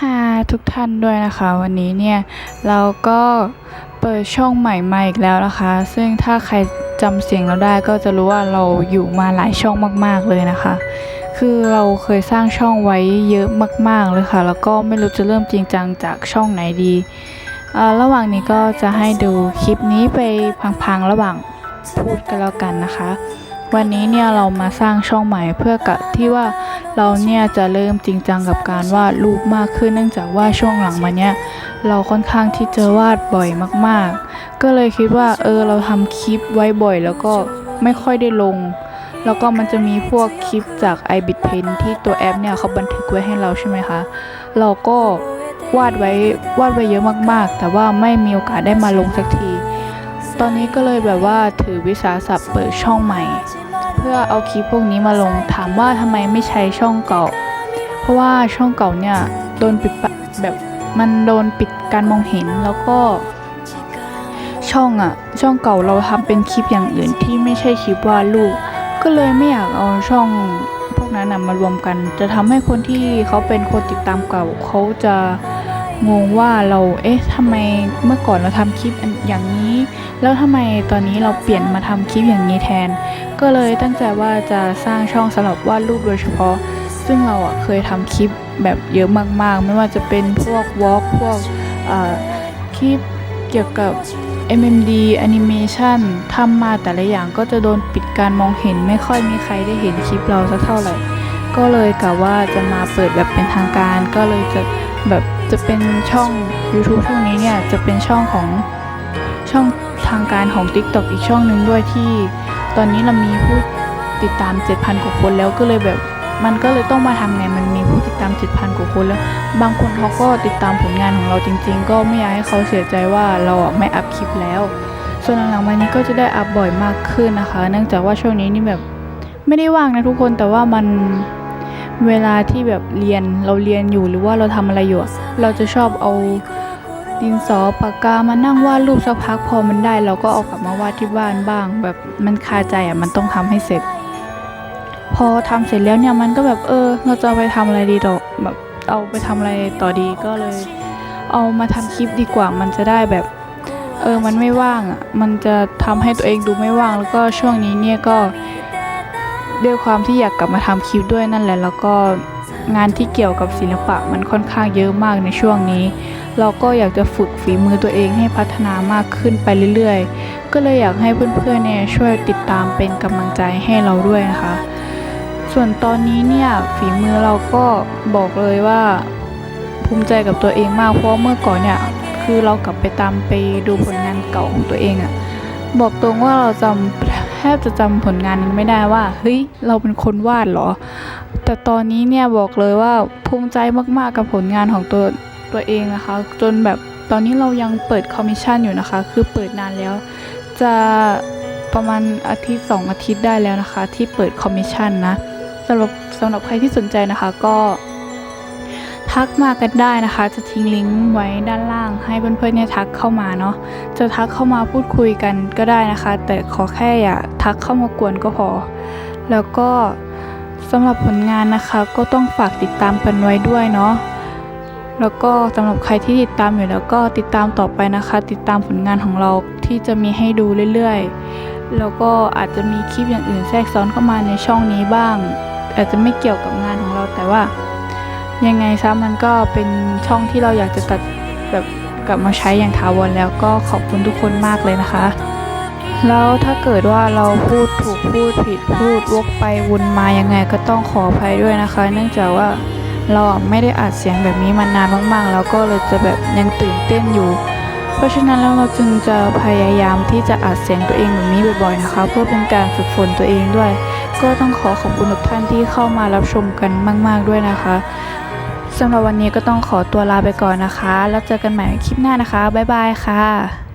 ฮาทุกท่านด้วยนะคะ วันนี้เนี่ยเราก็เปิดช่องใหม่มาอีกแล้วนะคะ ซึ่งถ้าใครจำเสียงเราได้ก็จะรู้ว่าเราอยู่มาหลายช่องมาก ๆเลยนะคะ คือเราเคยสร้างช่องไว้เยอะมาก ๆเลยค่ะ แล้วก็ไม่รู้จะเริ่มจริงจังจากช่องไหนดีอ่าระหว่างนี้ก็จะให้ดูคลิปนี้ไปพังๆระหว่างพูดกันแล้วกันนะคะ วันนี้เนี่ยเรามาสร้างช่องใหม่เพื่อกะที่ว่า เราเนี่ยจะเริ่มจริงจังกับการวาดรูปมากขึ้นเนื่องจากว่าช่วงหลังมาเนี่ยเราค่อนข้างที่จะวาดบ่อยมากๆ ก็เลยคิดว่าเออเราทำคลิปไว้บ่อย แล้วก็ไม่ค่อยได้ลง แล้วก็มันจะมีพวกคลิปจาก i b i t Pen ที่ตัวแอปเนี่ยเขาบันทึกไว้ให้เราใช่ไหมคะ เราก็วาดไว้วาดไว้เยอะมากๆ แต่ว่าไม่มีโอกาสได้มาลงสักที ตอนนี้ก็เลยแบบว่าถือวิสาสะเปิดช่องใหม่ พื่อเอาคลิปพวกนี้มาลงถามว่าทำไมไม่ใช้ช่องเก่า เพราะว่าช่องเก่าเนี่ยโดนปิดแบบมันโดนปิดการมองเห็นแล้วก็ ช่องอะช่องเก่าเราทำเป็นคลิปอย่างอื่นที่ไม่ใช่คลิปวาดรูปก็เลยไม่อยากเอาช่องพวกนั้นนะมารวมกัน จะทำให้คนที่เขาเป็นคนติดตามเก่าเขาจะงงว่าเราเอ๊ะทำไมเมื่อก่อนเราทำคลิปอันอย่างนี้ แล้วทำไมตอนนี้เราเปลี่ยนมาทำคลิปอย่างนี้แทน ก็เลยตั้งใจว่าจะสร้างช่องสำหรับวาดรูปโดยเฉพาะ ซึ่งเราอะเคยทำคลิปแบบเยอะมากๆ ไม่ว่าจะเป็นพวกวอล์กพวกคลิปเกี่ยวกับ MMD Animation ทำมาแต่ละอย่างก็จะโดนปิดการมองเห็นไม่ค่อยมีใครได้เห็นคลิปเราสักเท่าไหร่ ก็เลยกะว่าจะมาเปิดแบบเป็นทางการ ก็เลยจะแบบจะเป็นช่อง YouTube ช่องนี้เนี่ยจะเป็นช่องของช่องทางการของ TikTok อีกช่องหนึ่งด้วยที่ ตอนนี้เรามีผู้ติดตาม 7,000 กว่าคนแล้วก็เลยแบบมันก็เลยต้องมาทำไงมันมีผู้ติดตาม 7,000 กว่าคนแล้ว บางคนเขาก็ติดตามผลงานของเราจริง ๆ ก็ไม่อยากให้เขาเสียใจว่าเราไม่อัพคลิปแล้ว ส่วนหลังๆมานี้ก็จะได้อัพบ่อยมากขึ้นนะคะ เนื่องจากว่าช่วงนี้นี่แบบไม่ได้ว่างนะทุกคนแต่ว่ามันเวลาที่แบบเรียนเราเรียนอยู่หรือว่าเราทำอะไรอยู่ เราจะชอบเอา ดินสอปากกามานั่งวาดรูปสักพักพอมันได้ เราก็เอากลับมาวาดที่บ้านบ้าง แบบมันคาใจอะมันต้องทำให้เสร็จ พอทำเสร็จแล้วเนี่ยมันก็แบบเออ เราจะไปทำอะไรดีต่อแบบเอาไปทำอะไรต่อดีก็เลย เอามาทำคลิปดีกว่ามันจะได้แบบ เออมันไม่ว่างอะมันจะทำให้ตัวเองดูไม่ว่าง แล้วก็ช่วงนี้เนี่ยก็ด้วยความที่อยากกลับมาทำคลิปด้วยนั่นแหละแล้วก็ งานที่เกี่ยวกับศิลปะมันค่อนข้างเยอะมากในช่วงนี้ เราก็อยากจะฝึกฝีมือตัวเองให้พัฒนามากขึ้นไปเรื่อยๆ ก็เลยอยากให้เพื่อนๆเนี่ยช่วยติดตามเป็นกำลังใจให้เราด้วยนะคะ ส่วนตอนนี้เนี่ยฝีมือเราก็บอกเลยว่าภูมิใจกับตัวเองมากเพราะว่าเมื่อก่อนเนี่ยคือเรากลับไปตามไปดูผลงานเก่าของตัวเองอะ บอกตรงว่าเราจำแทบจะจำผลงานนั้นไม่ได้ว่า เฮ้ย เราเป็นคนวาดเหรอ แต่ตอนนี้เนี่ยบอกเลยว่าภูมิใจมากๆกับผลงานของตัวตัวเองนะคะ จนแบบตอนนี้เรายังเปิดคอมมิชชั่นอยู่นะคะ คือเปิดนานแล้ว จะประมาณอาทิตย์สองอาทิตย์ได้แล้วนะคะ ที่เปิดคอมมิชชั่นนะสำหรับสำหรับใครที่สนใจนะคะก็ ทักมากันได้นะคะ จะทิ้งลิงก์ไว้ด้านล่างให้เพื่อนๆเนี่ยทักเข้ามาเนาะจะทักเข้ามาพูดคุยกันก็ได้นะคะ แต่ขอแค่อย่าทักเข้ามากวนก็พอ แล้วก็สำหรับผลงานนะคะก็ต้องฝากติดตามกันไว้ด้วยเนาะแล้วก็สำหรับใครที่ติดตามอยู่แล้วก็ติดตามต่อไปนะคะ ติดตามผลงานของเราที่จะมีให้ดูเรื่อยๆ แล้วก็อาจจะมีคลิปอย่างอื่นแทรกซ้อนเข้ามาในช่องนี้บ้าง อาจจะไม่เกี่ยวกับงานของเราแต่ว่า ยังไงซะมันก็เป็นช่องที่เราอยากจะตัดแบบกลับมาใช้อย่างถาวรแล้วก็ขอบคุณทุกคนมากเลยนะคะ แล้วถ้าเกิดว่าเราพูดถูกพูดผิดพูดวกไปวนมายังไงก็ต้องขออภัยด้วยนะคะ เนื่องจากว่าเราไม่ได้อัดเสียงแบบนี้มานานมากๆ แล้วก็เลยจะแบบยังตื่นเต้นอยู่ เพราะฉะนั้นแล้วเราจึงจะพยายามที่จะอัดเสียงตัวเองแบบนี้บ่อยๆนะคะ เพื่อเป็นการฝึกฝนตัวเองด้วย ก็ต้องขอขอบคุณทุกท่านที่เข้ามารับชมกันมาก ๆด้วยนะคะ สำหรับวันนี้ก็ต้องขอตัวลาไปก่อนนะคะ แล้วเจอกันใหม่คลิปหน้านะคะ บ๊ายบายค่ะ